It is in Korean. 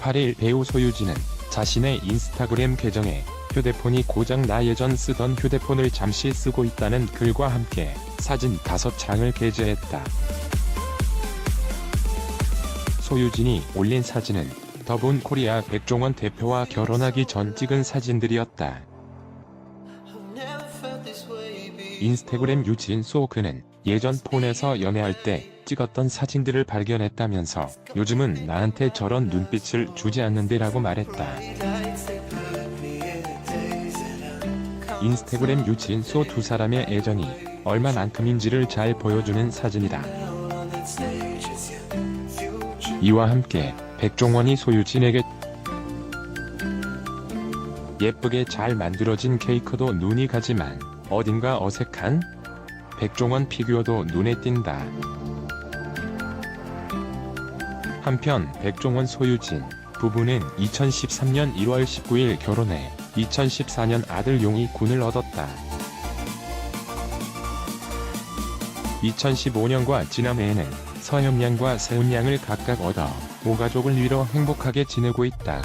8일 배우 소유진은 자신의 인스타그램 계정에 휴대폰이 고장 나 예전 쓰던 휴대폰을 잠시 쓰고 있다는 글과 함께 사진 5장을 게재했다. 소유진이 올린 사진은 더본 코리아 백종원 대표와 결혼하기 전 찍은 사진들이었다. 인스타그램 유진 소 그는 예전 폰에서 연애할 때 찍었던 사진들을 발견했다면서 요즘은 나한테 저런 눈빛을 주지 않는데라고 말했다. 인스타그램 유진 소 두 사람의 애정이 얼마만큼인지를 잘 보여주는 사진이다. 이와 함께 백종원이 소유진에게 예쁘게 잘 만들어진 케이크도 눈이 가지만 어딘가 어색한 백종원 피규어도 눈에 띈다. 한편 백종원 소유진 부부는 2013년 1월 19일 결혼해 2014년 아들 용이 군을 얻었다. 2015년과 지난해에는 서현양과 세훈양을 각각 얻어 모가족을 위로 행복하게 지내고 있다.